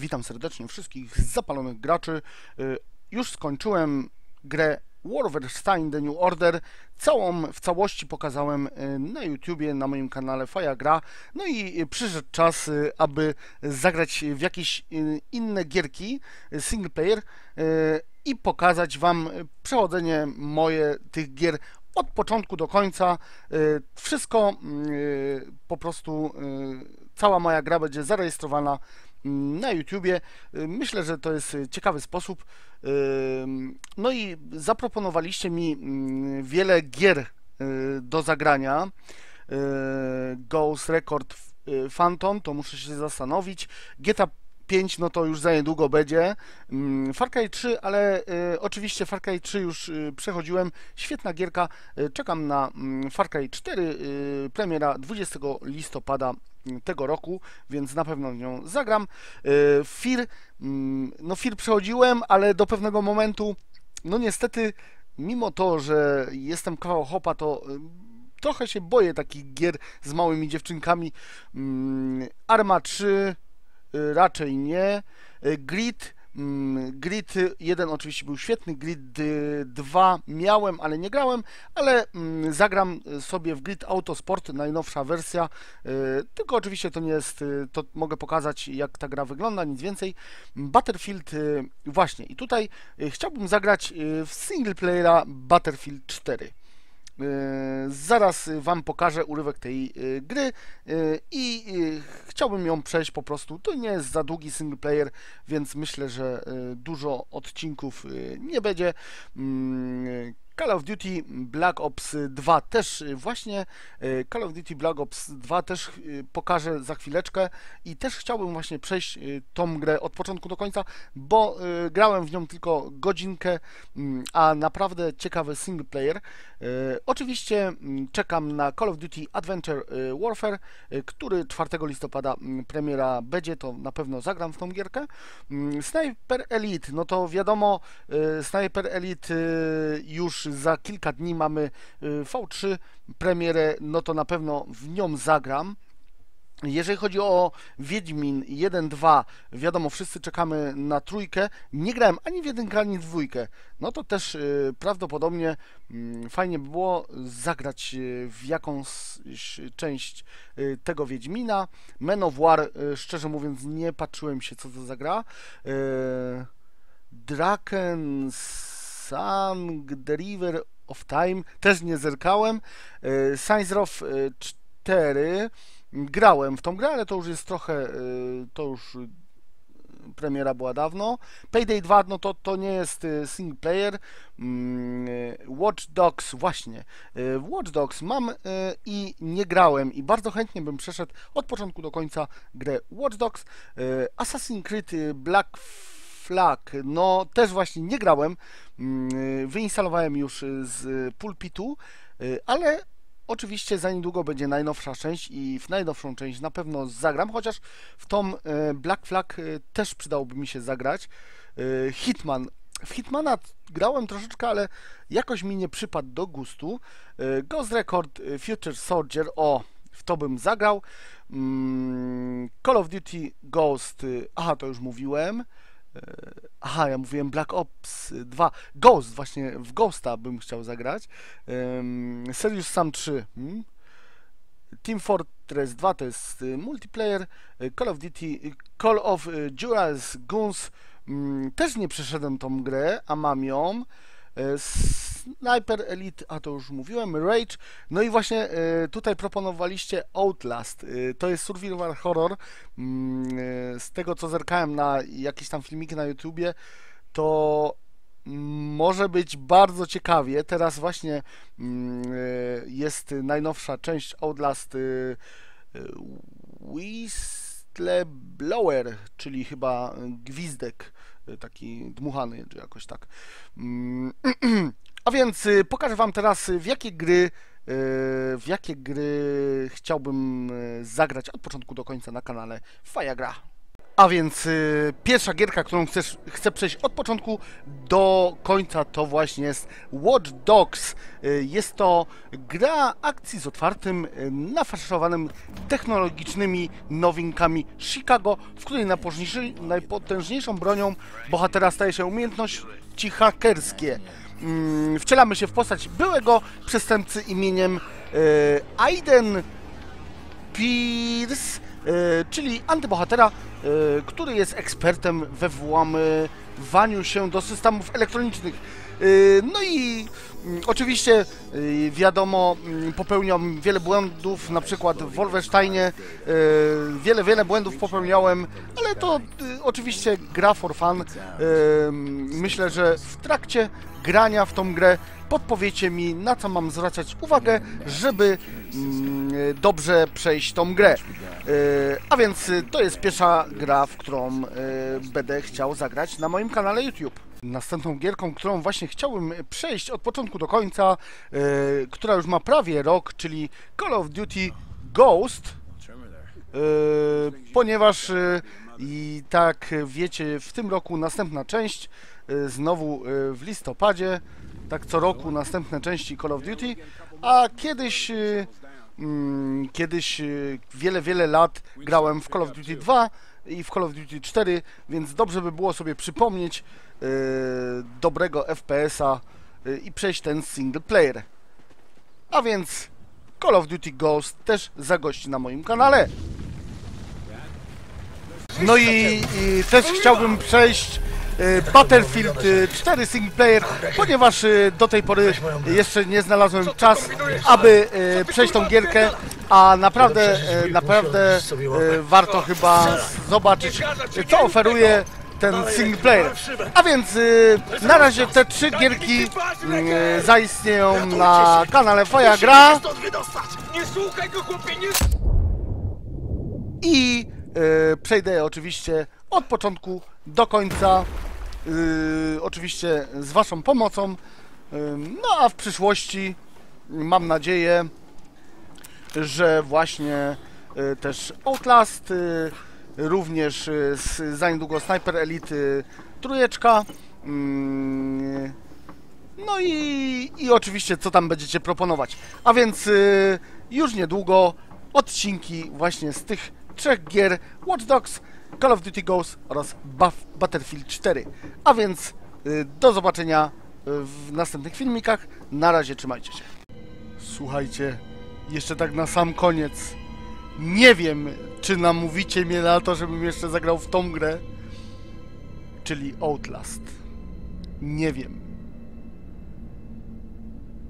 Witam serdecznie wszystkich zapalonych graczy. Y, Już skończyłem grę Wolfenstein The New Order. Całą w całości pokazałem y, na YouTubie, na moim kanale Faja Gra. No i y, przyszedł czas, aby zagrać w jakieś inne gierki single player i pokazać Wam przechodzenie moje tych gier od początku do końca. Wszystko y, po prostu cała moja gra będzie zarejestrowana mm, na YouTubie. Y, Myślę, że to jest y, ciekawy sposób. Ym, No i zaproponowaliście mi mm, wiele gier y, do zagrania. Y, Ghost Record y, Phantom, to muszę się zastanowić. GTA 5, no to już za niedługo będzie. Mm, Far Cry 3, ale y, oczywiście Far Cry 3 już y, przechodziłem. Świetna gierka. Y, czekam na mm, Far Cry 4. Y, premiera 20 listopada tego roku, więc na pewno w nią zagram. Y, Fir, mm, no Fir przechodziłem, ale do pewnego momentu, no niestety, mimo to, że jestem kawał hopa, to y, trochę się boję takich gier z małymi dziewczynkami. Mm, Arma 3 y, raczej nie. Y, Grid Grid 1 oczywiście był świetny, Grid y, 2 miałem, ale nie grałem, ale mm, zagram sobie w Grid Autosport, najnowsza wersja, y, tylko oczywiście to nie jest, y, to mogę pokazać jak ta gra wygląda, nic więcej. Battlefield y, właśnie i tutaj chciałbym zagrać w single playera Battlefield 4. Yy, Zaraz Wam pokażę urywek tej y, gry y, i chciałbym ją przejść po prostu. To nie jest za długi single player, więc myślę, że dużo odcinków nie będzie. Call of Duty Black Ops 2 też y, właśnie y, Call of Duty Black Ops 2 też y, pokażę za chwileczkę i też chciałbym właśnie przejść tą grę od początku do końca, bo grałem w nią tylko godzinkę, mm, a naprawdę ciekawy single player. Oczywiście mm, czekam na Call of Duty Adventure Warfare, który 4 listopada mm, premiera będzie, to na pewno zagram w tą gierkę. Sniper Elite, no to wiadomo, Sniper Elite już za kilka dni mamy y, V3 premierę, no to na pewno w nią zagram. Jeżeli chodzi o Wiedźmin 1-2, wiadomo, wszyscy czekamy na trójkę. Nie grałem ani w jedynkę, ani w dwójkę. No to też y, prawdopodobnie mm, fajnie by było zagrać y, w jakąś część y, tego Wiedźmina. Men of War, y, szczerze mówiąc, nie patrzyłem się, co to za gra. Y, Draken Sang, The River of Time, też nie zerkałem. Saints Row y, 4 grałem w tą grę, ale to już jest trochę, y, to już y, premiera była dawno. Payday 2, no to, to nie jest single player. Mm, Watch Dogs, właśnie. Watch Dogs mam i nie grałem i bardzo chętnie bym przeszedł od początku do końca grę Watch Dogs. Assassin's Creed Black Flag, no też właśnie nie grałem. Mm, y, Wyinstalowałem już y, z pulpitu, y, ale Oczywiście za niedługo będzie najnowsza część i w najnowszą część na pewno zagram, chociaż w tą e, Black Flag też przydałoby mi się zagrać. Hitman. W Hitmana grałem troszeczkę, ale jakoś mi nie przypadł do gustu. Ghost Record Future Soldier, o, w to bym zagrał. Mm, Call of Duty Ghost, aha, to już mówiłem. E, Aha, ja mówiłem Black Ops 2. Ghost, właśnie w Ghosta bym chciał zagrać. Um, Serious Sam 3. Hmm? Team Fortress 2 to jest y, multiplayer. Y, Call of Duty, y, Call of Duels Guns. Mm, też nie przeszedłem tą grę, a mam ją. E, Sniper Elite, a to już mówiłem, Rage. No i właśnie e, tutaj proponowaliście Outlast. E, To jest survival horror. Mm, e, Z tego co zerkałem na jakieś tam filmiki na YouTubie, to może być bardzo ciekawie. Teraz właśnie mm, jest najnowsza część Outlast Whistleblower, czyli chyba gwizdek taki dmuchany, czy jakoś tak. A więc y, pokażę Wam teraz y, w jakie gry y, w jakie gry chciałbym zagrać od początku do końca na kanale Faja Gra. A więc pierwsza gierka, którą chcesz, chcę przejść od początku do końca, to właśnie jest Watch Dogs. Jest to gra akcji z otwartym, nafaszerowanym technologicznymi nowinkami Chicago, w której najpotężniejszą bronią bohatera staje się umiejętności hakerskie. Mm, wcielamy się w postać byłego przestępcy imieniem y, Aiden Pierce, e, czyli antybohatera, e, który jest ekspertem we włamywaniu się do systemów elektronicznych. E, No i mm, oczywiście e, wiadomo, mm, popełniam wiele błędów, na przykład w Wolfensteinie e, wiele, wiele błędów popełniałem, ale to e, oczywiście gra for fun. E, Myślę, że w trakcie grania w tą grę podpowiecie mi, na co mam zwracać uwagę, żeby mm, dobrze przejść tą grę. E, A więc y, to jest pierwsza gra, w którą e, będę chciał zagrać na moim kanale YouTube. Następną gierką, którą właśnie chciałbym przejść od początku do końca, e, która już ma prawie rok, czyli Call of Duty Ghost, e, ponieważ e, i tak wiecie, w tym roku następna część, znowu e, w listopadzie, tak co roku następne części Call of Duty, a kiedyś, e, mm, kiedyś wiele, wiele lat grałem w Call of Duty 2 i w Call of Duty 4, więc dobrze by było sobie przypomnieć dobrego FPS-a i przejść ten single player. A więc Call of Duty Ghost też zagości na moim kanale. No i, i też chciałbym przejść Battlefield e, 4 single player, ponieważ e, do tej pory jeszcze nie znalazłem czas, aby e, przejść tą gierkę, a naprawdę, e, naprawdę e, warto chyba zobaczyć, e, co oferuje ten single player. A więc e, na razie te trzy gierki e, zaistnieją na kanale Twoja Gra. I e, przejdę oczywiście od początku do końca. E, oczywiście z Waszą pomocą. E, no a w przyszłości mam nadzieję, że właśnie e, też Outlast, również z, za niedługo Sniper Elite trójeczka. Mm, no i, i oczywiście co tam będziecie proponować. A więc y, już niedługo odcinki właśnie z tych trzech gier Watch Dogs, Call of Duty Ghost oraz Buff Battlefield 4. A więc y, do zobaczenia y, w następnych filmikach. Na razie trzymajcie się. Słuchajcie, jeszcze tak na sam koniec. Nie wiem, czy namówicie mnie na to, żebym jeszcze zagrał w tą grę, czyli Outlast. Nie wiem.